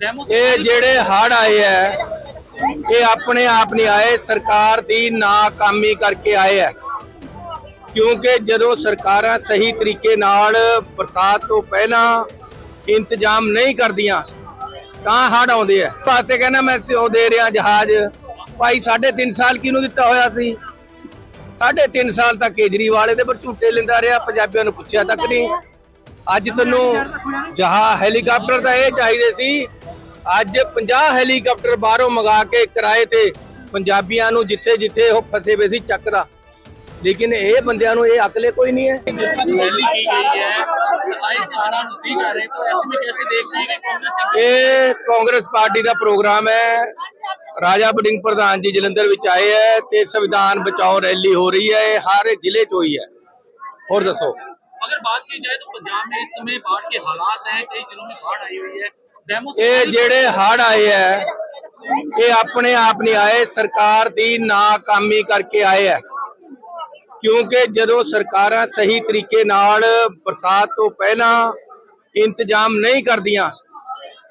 ਇਹ ਜਿਹੜੇ ਹੜ ਆਏ ਐ ਇਹ ਆਪਣੇ ਆਪ ਨਹੀਂ ਆਏ ਸਰਕਾਰ ਦੀ ਨਾਕਾਮੀ ਕਰਕੇ ਆਏ ਐ ਕਿਉਂਕਿ ਜਦੋਂ ਸਰਕਾਰਾਂ ਸਹੀ ਤਰੀਕੇ ਨਾਲ ਬਰਸਾਤ ਤੋਂ ਪਹਿਲਾਂ ਇੰਤਜ਼ਾਮ ਨਹੀਂ ਕਰਦੀਆਂ ਤਾਂ ਹੜ ਆਉਂਦੇ ਐ ਪਾਤੇ ਕਹਿੰਦਾ ਮੈਂ ਸਿਓ ਦੇ ਰਿਹਾ ਜਹਾਜ਼। ਭਾਈ 3.5 ਸਾਲ ਕਿਹਨੂੰ ਦਿੱਤਾ ਹੋਇਆ ਸੀ? ਸਾਢੇ 3 ਸਾਲ ਤੱਕ ਕੇਜਰੀਵਾਲ ਇਹਦੇ ਪਰ ਝੂਟੇ ਲੈਂਦਾ ਰਿਹਾ ਪੰਜਾਬੀਆਂ ਨੂੰ ਪੁੱਛਿਆ ਤੱਕ ਨਹੀਂ। ਅੱਜ ਤੈਨੂੰ ਜਹਾ ਹੈਲੀਕਾਪਟਰ ਤਾਂ ਇਹ ਚਾਹੀਦੇ ਸੀ ਅੱਜ 50 ਹੈਲੀਕਾਪਟਰ ਬਾਹਰੋਂ ਮੰਗਾ ਕੇ ਕਿਰਾਏ ਤੇ ਪੰਜਾਬੀਆਂ ਨੂੰ ਜਿੱਥੇ ਜਿੱਥੇ ਉਹ ਫਸੇ ਵੇ ਸੀ ਚੱਕਦਾ ਲੇਕਿਨ ਇਹ ਬੰਦਿਆਂ ਨੂੰ ਇਹ ਅਕਲੇ ਕੋਈ ਨਹੀਂ ਹੈ रैली की गई है सफाई के दौरान नजदीक आ रहे हैं तो ऐसे में कैसे देखते हैं कि कांग्रेस से ਇਹ ਕਾਂਗਰਸ ਪਾਰਟੀ ਦਾ ਪ੍ਰੋਗਰਾਮ ਹੈ ਰਾਜਾ ਬਡਿੰਗ ਪ੍ਰਧਾਨ ਜੀ ਜਲੰਧਰ ਵਿੱਚ ਆਏ ਹੈ ਤੇ ਸੰਵਿਧਾਨ ਬਚਾਓ ਰੈਲੀ ਹੋ ਰਹੀ ਹੈ ਇਹ ਹਰ ਜ਼ਿਲ੍ਹੇ 'ਚ ਹੋਈ ਹੈ ਹੋਰ ਦੱਸੋ अगर बात की जाए तो पंजाब में इस समय बाढ़ के हालात हैं कई जिलों में बाढ़ आई हुई है डैमो ਇਹ ਜਿਹੜੇ ਹੜ ਆਏ ਹੈ। ਇਹ ਆਪਣੇ ਆਪ ਨਹੀਂ ਆਏ ਸਰਕਾਰ ਦੀ ਨਾਕਾਮੀ ਕਰਕੇ ਆਏ ਹੈ ਕਿਉਂਕਿ ਜਦੋਂ ਸਰਕਾਰਾਂ ਸਹੀ ਤਰੀਕੇ ਨਾਲ ਬਰਸਾਤ ਤੋਂ ਪਹਿਲਾਂ ਇੰਤਜ਼ਾਮ ਨਹੀਂ ਕਰਦੀਆਂ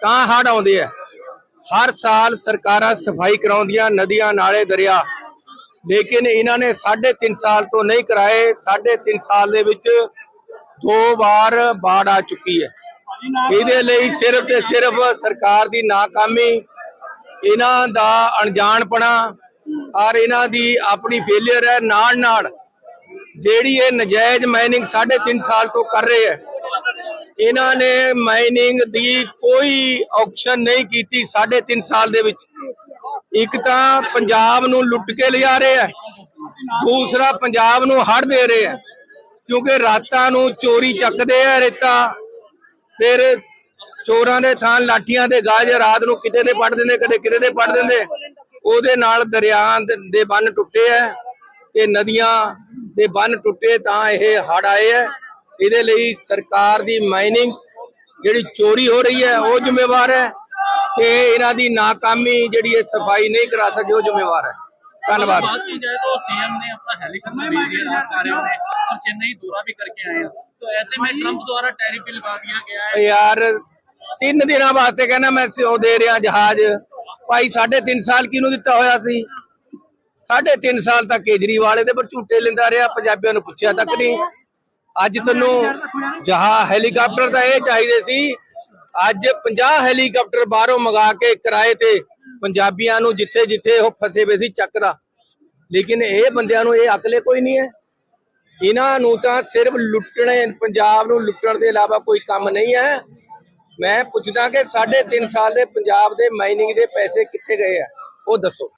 ਤਾਂ ਹੜ ਆਉਂਦੇ ਆ। ਹਰ ਸਾਲ ਸਰਕਾਰਾਂ ਸਫ਼ਾਈ ਕਰਾਉਂਦੀਆਂ ਨਦੀਆਂ ਨਾਲੇ ਦਰਿਆ। ਲੇਕਿਨ ਇਹਨਾਂ ਨੇ 3.5 ਸਾਲ ਤੋਂ ਨਹੀਂ ਕਰਾਏ 3.5 ਸਾਲ ਦੇ ਵਿੱਚ ਦੋ ਵਾਰ ਬਾੜ ਆ ਚੁੱਕੀ ਹੈ। ਇਹਦੇ ਲਈ ਸਿਰਫ ਤੇ ਸਿਰਫ ਸਰਕਾਰ ਦੀ ਨਾਕਾਮੀ, ਇਹਨਾਂ ਦਾ ਅਣਜਾਣਪਣਾ ਔਰ ਇਹਨਾਂ ਦੀ ਆਪਣੀ ਫੇਲਿਅਰ ਹੈ ਨਾਲ ਨਾਲ ਜਿਹੜੀ ਇਹ ਨਜਾਇਜ਼ ਮਾਈਨਿੰਗ 3.5 ਸਾਲ ਤੋਂ ਕਰ ਰਹੇ ਹੈ। ਇਹਨਾਂ ਨੇ ਮਾਈਨਿੰਗ ਦੀ ਕੋਈ ਆਕਸ਼ਨ ਨਹੀਂ ਕੀਤੀ 3.5 ਸਾਲ ਦੇ ਵਿੱਚ। ਇੱਕ ਤਾਂ ਪੰਜਾਬ ਨੂੰ ਲੁੱਟ ਕੇ ਲਿਜਾ ਰਹੇ ਹੈ, ਦੂਸਰਾ ਪੰਜਾਬ ਨੂੰ ਹੜ ਦੇ ਰਹੇ ਹੈ, ਕਿਉਂਕਿ ਰਾਤਾਂ ਨੂੰ ਚੋਰੀ ਚੱਕਦੇ ਆ ਰੇਤਾ। ਫਿਰ ਚੋਰਾਂ ਦੇ ਥਾਂ ਲਾਠੀਆਂ ਦੇ ਗਾਜ ਰਾਤ ਨੂੰ ਕਿਤੇ ਦੇ ਪੜ ਦਿੰਦੇ, ਕਦੇ ਕਿਤੇ ਦੇ ਪੜ ਦਿੰਦੇ। ਉਹਦੇ ਨਾਲ ਦਰਿਆ ਦੇ ਬੰਨ ਟੁੱਟੇ ਐ। ਤੇ ਨਦੀਆਂ ਦੇ ਬੰਨ ਟੁੱਟੇ ਤਾਂ ਇਹ ਹੜ ਆਏ ਐ। ਇਹਦੇ ਲਈ ਸਰਕਾਰ ਦੀ ਮਾਈਨਿੰਗ ਜਿਹੜੀ ਚੋਰੀ ਹੋ ਰਹੀ ਹੈ ਉਹ ਜ਼ਿੰਮੇਵਾਰ ਹੈ ਤੇ ਇਹਨਾਂ ਦੀ ਨਾਕਾਮੀ ਜਿਹੜੀ ਇਹ ਸਫ਼ਾਈ ਨਹੀਂ ਕਰਾ ਸਕੇ, ਉਹ ਜ਼ਿੰਮੇਵਾਰ ਹੈ ਧੰਨਵਾਦ। ਬਾਤ ਕੀ ਜਾਏ ਸੀਐਮ ਨੇ ਆਪਣਾ ਹੈਲੀਕਾਪਟਰ ਵੀ ਰਾਤ ਆ ਨੇ ਔਰ ਚੇਨਈ ਦੌਰਾ ਵੀ ਕਰਕੇ ਆਏ ਆ। तो ऐसे में ट्रंप द्वारा टैरिफ भी लगा दिया गया है ਯਾਰ ਤਿੰਨ ਦਿਨਾਂ ਵਾਸਤੇ ਕਹਿੰਦਾ ਮੈਂ ਸਿਓ ਦੇ ਰਿਹਾ ਜਹਾਜ਼ ਭਾਈ 3.5 ਸਾਲ ਕਿਹਨੂੰ ਦਿੱਤਾ ਹੋਇਆ ਸੀ 3.5 ਸਾਲ ਤੱਕ ਕੇਜਰੀਵਾਲ ਇਹਦੇ ਪਰ ਝੂਟੇ ਲੈਂਦਾ ਰਿਹਾ ਪੰਜਾਬੀਆਂ ਨੂੰ ਪੁੱਛਿਆ ਤੱਕ ਨਹੀਂ ਅੱਜ ਤੈਨੂੰ ਜਹਾ ਹੈਲੀਕਾਪਟਰ ਤਾਂ ਇਹ ਚਾਹੀਦੇ ਸੀ ਅੱਜ 50 ਹੈਲੀਕਾਪਟਰ ਬਾਹਰੋਂ ਮੰਗਾ ਕੇ ਕਿਰਾਏ ਤੇ ਪੰਜਾਬੀਆਂ ਨੂੰ ਜਿੱਥੇ ਜਿੱਥੇ ਉਹ ਫਸੇ ਵੇ ਸੀ ਚੱਕਦਾ ਲੇਕਿਨ ਇਹ ਬੰਦਿਆਂ ਨੂੰ ਇਹ ਅਕਲੇ ਕੋਈ ਨਹੀਂ ਹੈ ਇਹਨਾਂ ਨੂੰ ਤਾਂ ਸਿਰਫ ਲੁੱਟਣੇ, ਪੰਜਾਬ ਨੂੰ ਲੁੱਟਣ ਦੇ ਇਲਾਵਾ ਕੋਈ ਕੰਮ ਨਹੀਂ ਹੈ। ਮੈਂ ਪੁੱਛਦਾ ਕਿ 3.5 ਸਾਲ ਦੇ ਪੰਜਾਬ ਦੇ ਮਾਈਨਿੰਗ ਦੇ ਪੈਸੇ ਕਿੱਥੇ ਗਏ ਆ? ਉਹ ਦੱਸੋ।